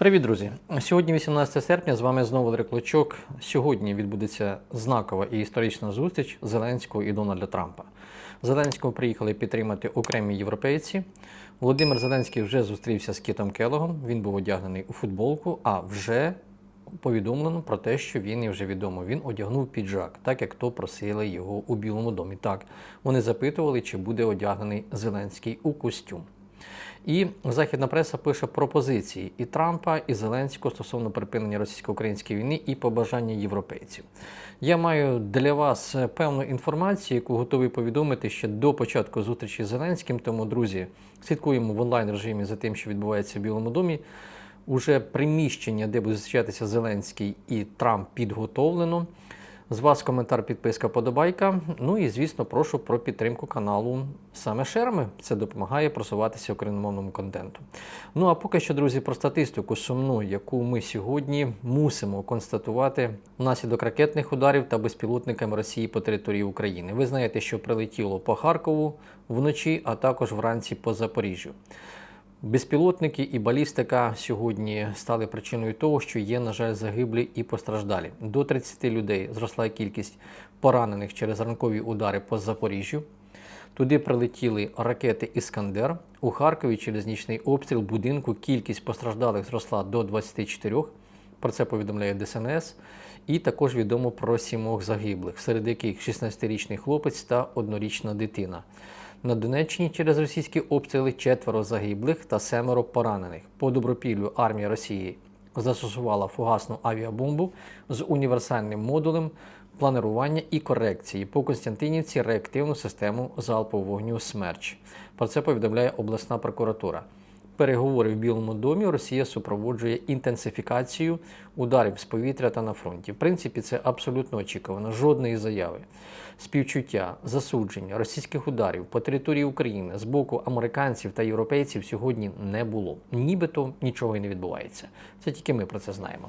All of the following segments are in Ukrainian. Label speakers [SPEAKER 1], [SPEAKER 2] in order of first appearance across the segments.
[SPEAKER 1] Привіт, друзі! Сьогодні 18 серпня. З вами знову Валерій Клочок. Сьогодні відбудеться знакова і історична зустріч Зеленського і Дональда Трампа. Зеленського приїхали підтримати окремі європейці. Володимир Зеленський вже зустрівся з Кітом Келогом. Він був одягнений у футболку, а вже повідомлено про те, що він і вже відомо. Він одягнув піджак, так як то просили його у Білому домі. Так вони запитували, чи буде одягнений Зеленський у костюм. І західна преса пише пропозиції і Трампа, і Зеленського стосовно припинення російсько-української війни і побажання європейців. Я маю для вас певну інформацію, яку готовий повідомити ще до початку зустрічі з Зеленським. Тому, друзі, слідкуємо в онлайн режимі за тим, що відбувається в Білому домі. Уже приміщення, де буде зустрічатися Зеленський і Трамп, підготовлено. З вас коментар, підписка, подобайка. Ну і звісно, прошу про підтримку каналу саме шерми. Це допомагає просуватися україномовному контенту. Ну а поки що, друзі, про статистику сумну, яку ми сьогодні мусимо констатувати внаслідок ракетних ударів та безпілотниками Росії по території України. Ви знаєте, що прилетіло по Харкову вночі, а також вранці по Запоріжжю. Безпілотники і балістика сьогодні стали причиною того, що є, на жаль, загиблі і постраждалі. До 30 людей зросла кількість поранених через ранкові удари по Запоріжжю. Туди прилетіли ракети Іскандер. У Харкові через нічний обстріл будинку кількість постраждалих зросла до 24. Про це повідомляє ДСНС. І також відомо про сімох загиблих, серед яких 16-річний хлопець та однорічна дитина. На Донеччині через російські обстріли четверо загиблих та семеро поранених. По добропіллю армія Росії застосувала фугасну авіабомбу з універсальним модулем планування і корекції по Константинівці реактивну систему залпового вогню «Смерч». Про це повідомляє обласна прокуратура. Переговори в Білому домі Росія супроводжує інтенсифікацію ударів з повітря та на фронті. В принципі, це абсолютно очікувано. Жодної заяви. Співчуття, засудження російських ударів по території України з боку американців та європейців сьогодні не було. Нібито нічого і не відбувається. Це тільки ми про це знаємо.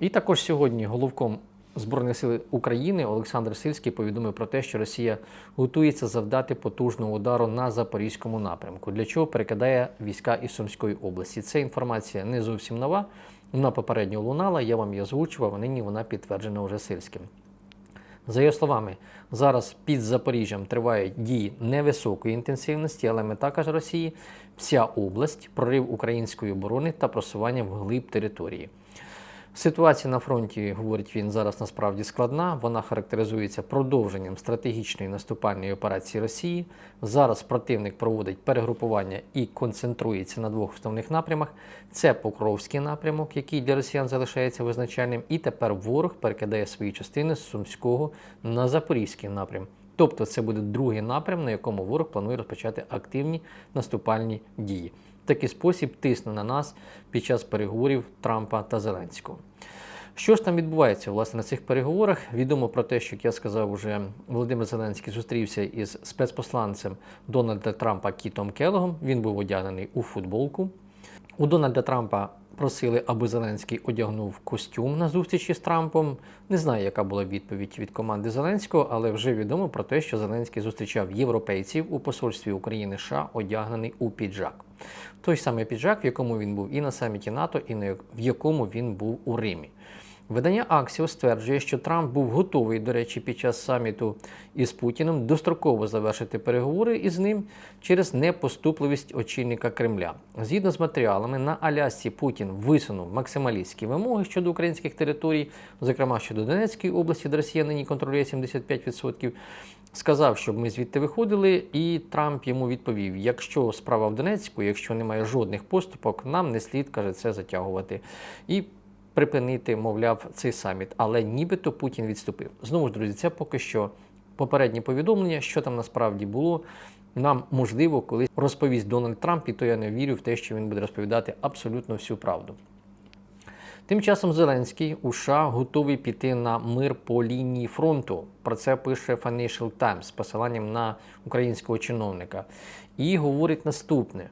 [SPEAKER 1] І також сьогодні головком Збройних сил України Олександр Сильський повідомив про те, що Росія готується завдати потужного удару на запорізькому напрямку, для чого перекидає війська із Сумської області. Це інформація не зовсім нова. Вона попередньо лунала, я вам її озвучував, нині вона підтверджена вже Сильським. За його словами, зараз під Запоріжжям тривають дії невисокої інтенсивності, але мета каже Росії вся область, прорив української оборони та просування вглиб території. Ситуація на фронті, говорить він, зараз насправді складна. Вона характеризується продовженням стратегічної наступальної операції Росії. Зараз противник проводить перегрупування і концентрується на двох основних напрямах: це Покровський напрямок, який для росіян залишається визначальним, і тепер ворог перекидає свої частини з Сумського на Запорізький напрям. Тобто це буде другий напрям, на якому ворог планує розпочати активні наступальні дії. Такий спосіб тисне на нас під час переговорів Трампа та Зеленського. Що ж там відбувається власне на цих переговорах? Відомо про те, що як я сказав, уже Володимир Зеленський зустрівся із спецпосланцем Дональда Трампа Кітом Келлогом. Він був одягнений у футболку. У Дональда Трампа просили, аби Зеленський одягнув костюм на зустрічі з Трампом. Не знаю, яка була відповідь від команди Зеленського, але вже відомо про те, що Зеленський зустрічав європейців у посольстві України США, одягнений у піджак. Той самий піджак, в якому він був і на саміті НАТО, і в якому він був у Римі. Видання Аксіо стверджує, що Трамп був готовий, до речі, під час саміту із Путіним достроково завершити переговори із ним через непоступливість очільника Кремля. Згідно з матеріалами, на Алясці Путін висунув максималістські вимоги щодо українських територій, зокрема щодо Донецької області, де Росія нині контролює 75%. Сказав, щоб ми звідти виходили, і Трамп йому відповів: якщо справа в Донецьку, якщо немає жодних поступок, нам не слід каже це затягувати. І припинити, мовляв, цей саміт. Але нібито Путін відступив. Знову ж, друзі, це поки що попередні повідомлення, що там насправді було. Нам можливо колись розповість Дональд Трамп, і то я не вірю в те, що він буде розповідати абсолютно всю правду. Тим часом Зеленський у США готовий піти на мир по лінії фронту. Про це пише Financial Times з посиланням на українського чиновника. І говорить наступне: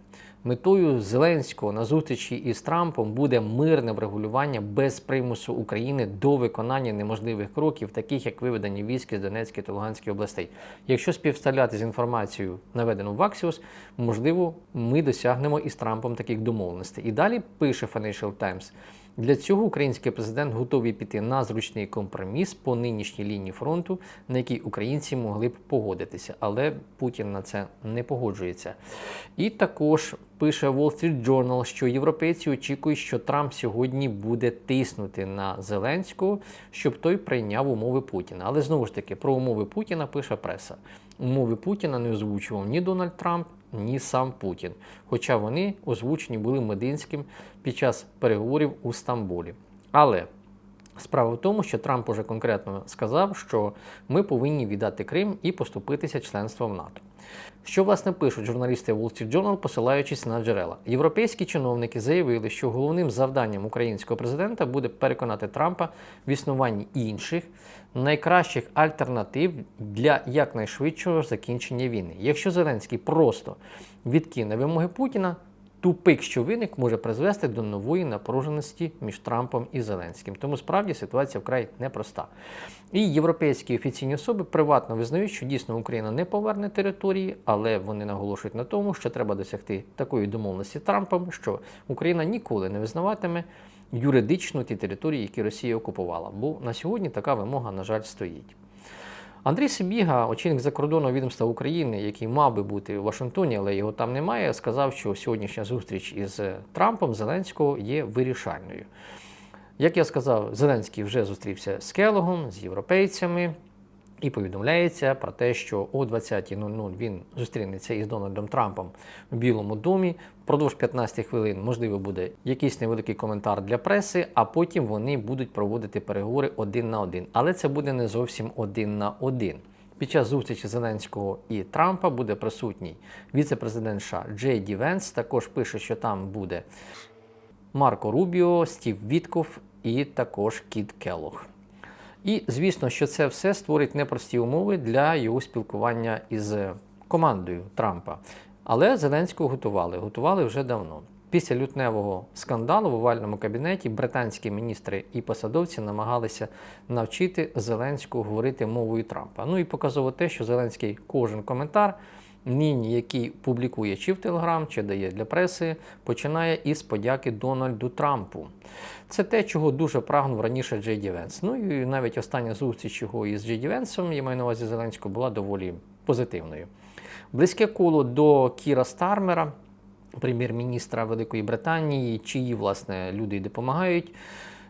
[SPEAKER 1] Метою Зеленського на зустрічі із Трампом буде мирне врегулювання без примусу України до виконання неможливих кроків, таких як виведення військ з Донецької та Луганської областей. Якщо співставляти з інформацією, наведену в Axios, можливо, ми досягнемо із Трампом таких домовленостей. І далі пише Financial Times, для цього український президент готовий піти на зручний компроміс по нинішній лінії фронту, на якій українці могли б погодитися, але Путін на це не погоджується. І також пише Wall Street Journal, що європейці очікують, що Трамп сьогодні буде тиснути на Зеленського, щоб той прийняв умови Путіна. Але знову ж таки про умови Путіна пише преса. Умови Путіна не озвучував ні Дональд Трамп, ні сам Путін, хоча вони озвучені були Мединським під час переговорів у Стамбулі. Але справа в тому, що Трамп уже конкретно сказав, що ми повинні віддати Крим і поступитися членством НАТО. Що власне пишуть журналісти Wall Street Journal, посилаючись на джерела. Європейські чиновники заявили, що головним завданням українського президента буде переконати Трампа в існуванні інших найкращих альтернатив для якнайшвидшого закінчення війни. Якщо Зеленський просто відкине вимоги Путіна, тупик, що виник, може призвести до нової напруженості між Трампом і Зеленським. Тому справді ситуація вкрай непроста. І європейські офіційні особи приватно визнають, що дійсно Україна не поверне території, але вони наголошують на тому, що треба досягти такої домовленості Трампом, що Україна ніколи не визнаватиме юридично ті території, які Росія окупувала. Бо на сьогодні така вимога, на жаль, стоїть. Андрій Сибіга, очільник закордонного відомства України, який мав би бути в Вашингтоні, але його там немає, сказав, що сьогоднішня зустріч із Трампом Зеленського є вирішальною. Як я сказав, Зеленський вже зустрівся з Келогом, з європейцями, і повідомляється про те, що о 20.00 він зустрінеться із Дональдом Трампом в Білому домі. Впродовж 15 хвилин, можливо, буде якийсь невеликий коментар для преси, а потім вони будуть проводити переговори один на один. Але це буде не зовсім один на один. Під час зустрічі Зеленського і Трампа буде присутній віце-президент США Джей Ді Венс. Також пише, що там буде Марко Рубіо, Стів Вітков і також Кіт Келлог. І звісно, що це все створить непрості умови для його спілкування із командою Трампа. Але Зеленського готували, готували вже давно. Після лютневого скандалу в овальному кабінеті британські міністри і посадовці намагалися навчити Зеленського говорити мовою Трампа. Ну і показово те, що Зеленський кожен коментар нині, який публікує чи в Телеграм, чи дає для преси, починає із подяки Дональду Трампу. Це те, чого дуже прагнув раніше Джей Ді Венс. Ну і навіть остання зустріч його із Джей Ді Венсом, я маю на увазі Зеленського, була доволі позитивною. Близьке коло до Кіра Стармера, прем'єр-міністра Великої Британії, чиї власне люди допомагають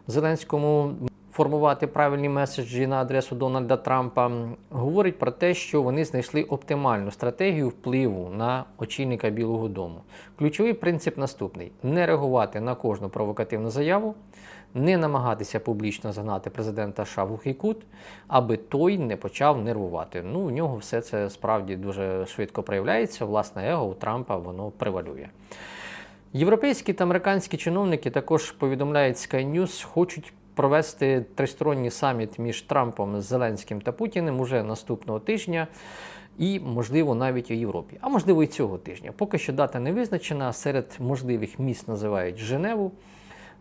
[SPEAKER 1] Зеленському формувати правильні меседжі на адресу Дональда Трампа, говорить про те, що вони знайшли оптимальну стратегію впливу на очільника Білого Дому. Ключовий принцип наступний: не реагувати на кожну провокативну заяву, не намагатися публічно загнати президента США в глухий аби той не почав нервувати. Ну, у нього все це справді дуже швидко проявляється. Власне, его у Трампа воно превалює. Європейські та американські чиновники також повідомляють Sky News, хочуть провести тристоронній саміт між Трампом, Зеленським та Путіним уже наступного тижня. І, можливо, навіть у Європі, а можливо, і цього тижня. Поки що дата не визначена. Серед можливих міст називають Женеву.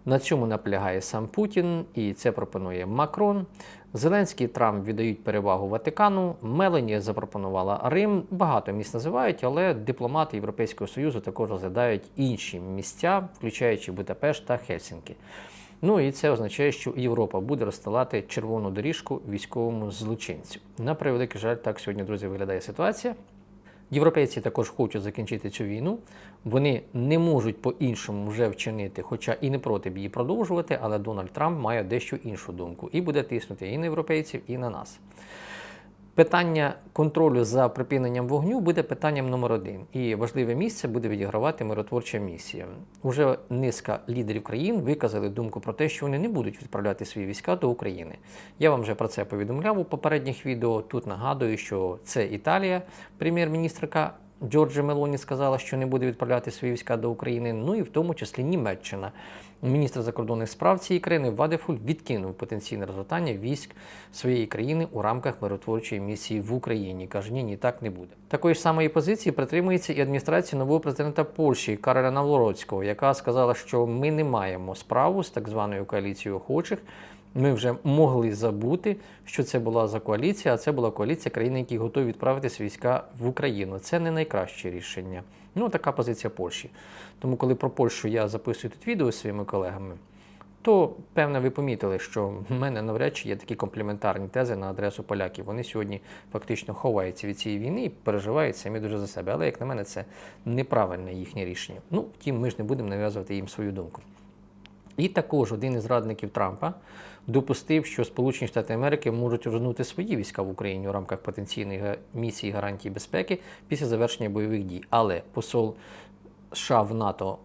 [SPEAKER 1] На цьому наполягає сам Путін, і це пропонує Макрон. Зеленський і Трамп віддають перевагу Ватикану. Мелані запропонувала Рим. Багато міст називають, але дипломати Європейського Союзу також розглядають інші місця, включаючи Будапешт та Хельсінки. Ну і це означає, що Європа буде розстилати червону доріжку військовому злочинцю. На превеликий жаль, так сьогодні, друзі, виглядає ситуація. Європейці також хочуть закінчити цю війну. Вони не можуть по-іншому вже вчинити, хоча і не проти б її продовжувати, але Дональд Трамп має дещо іншу думку і буде тиснути і на європейців, і на нас. Питання контролю за припиненням вогню буде питанням номер один, і важливе місце буде відігравати миротворча місія. Уже низка лідерів країн виказали думку про те, що вони не будуть відправляти свої війська до України. Я вам вже про це повідомляв у попередніх відео. Тут нагадую, що це Італія, прем'єр-міністрка Джорджа Мелоні сказала, що не буде відправляти свої війська до України, ну і в тому числі Німеччина. Міністр закордонних справ цієї країни Вадефуль відкинув потенційне розгортання військ своєї країни у рамках миротворчої місії в Україні. Каже, ні, ні, так не буде. Такої ж самої позиції притримується і адміністрація нового президента Польщі Кароля Навлороцького, яка сказала, що ми не маємо справу з так званою коаліцією охочих. Ми вже могли забути, що це була за коаліція, а це була коаліція країн, які готові відправитися війська в Україну. Це не найкраще рішення. Ну, така позиція Польщі. Тому, коли про Польщу я записую тут відео зі своїми колегами, то певно ви помітили, що в мене навряд чи є такі компліментарні тези на адресу поляків. Вони сьогодні фактично ховаються від цієї війни і переживають самі дуже за себе. Але, як на мене, це неправильне їхнє рішення. Ну, втім, ми ж не будемо нав'язувати їм свою думку. І також один із радників Трампа допустив, що Сполучені Штати Америки можуть розгорнути свої війська в Україні у рамках потенційної місії гарантії безпеки після завершення бойових дій. Але посол США в НАТО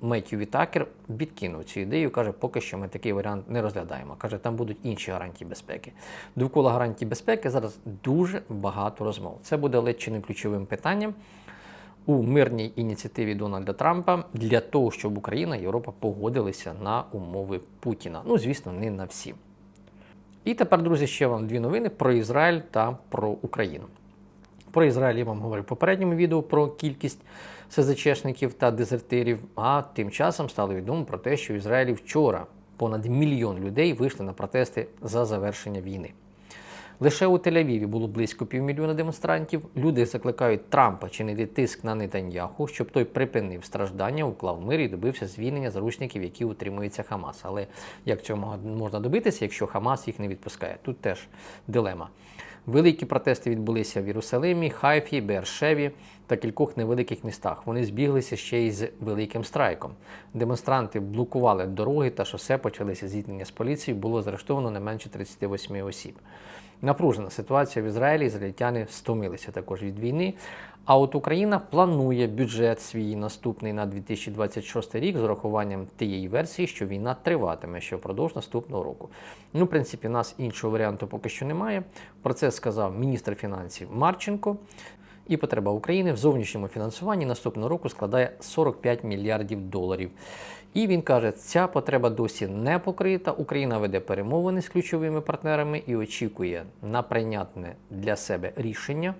[SPEAKER 1] Меттью Вітакер відкинув цю ідею. каже, поки що ми такий варіант не розглядаємо. Каже, там будуть інші гарантії безпеки. Довкола гарантій безпеки зараз дуже багато розмов. Це буде ледь чи не ключовим питанням у мирній ініціативі Дональда Трампа для того, щоб Україна і Європа погодилися на умови Путіна. Ну, звісно, не на всі. І тепер, друзі, ще вам дві новини про Ізраїль та про Україну. Про Ізраїль я вам говорив в попередньому відео про кількість СЗЧшників та дезертирів. А тим часом стало відомо про те, що в Ізраїлі вчора понад мільйон людей вийшли на протести за завершення війни. Лише у Тель-Авіві було близько півмільйона демонстрантів. Люди закликають Трампа чинити тиск на Нетаньяху, щоб той припинив страждання, уклав мир і добився звільнення заручників, які утримуються Хамас. Але як цього можна добитися, якщо Хамас їх не відпускає? Тут теж дилема. Великі протести відбулися в Єрусалимі, Хайфі, Бершеві та кількох невеликих містах. Вони збіглися ще й з великим страйком. Демонстранти блокували дороги та шосе, почалися зіткнення з поліцією. Було заарештовано не менше 38 осіб. Напружена ситуація в Ізраїлі, ізраїльтяни стомилися також від війни. А от Україна планує бюджет свій наступний на 2026 рік з урахуванням тієї версії, що війна триватиме ще впродовж наступного року. Ну, в принципі, нас іншого варіанту поки що немає. Про це сказав міністр фінансів Марченко. І потреба України в зовнішньому фінансуванні наступного року складає 45 мільярдів доларів. І він каже, ця потреба досі не покрита. Україна веде перемовини з ключовими партнерами і очікує на прийнятне для себе рішення.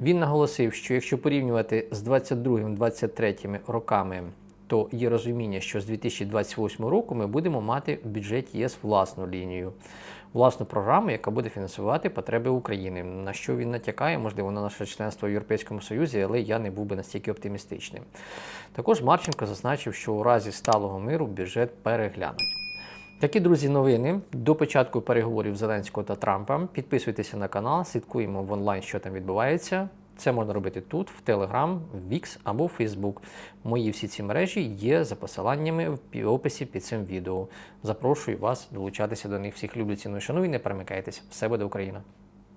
[SPEAKER 1] Він наголосив, що якщо порівнювати з 22-23 роками, то є розуміння, що з 2028 року ми будемо мати в бюджеті ЄС власну лінію, власну програму, яка буде фінансувати потреби України. На що він натякає, можливо, на наше членство в Європейському Союзі, але я не був би настільки оптимістичним. Також Марченко зазначив, що у разі сталого миру бюджет переглянуть. Такі друзі, новини до початку переговорів Зеленського та Трампа. Підписуйтеся на канал, слідкуємо в онлайн, що там відбувається. Це можна робити тут, в Telegram, в Wix або в Facebook. Мої всі ці мережі є за посиланнями в описі під цим відео. Запрошую вас долучатися до них. Всіх люблю ціную шаную і не перемикайтесь. Все буде Україна!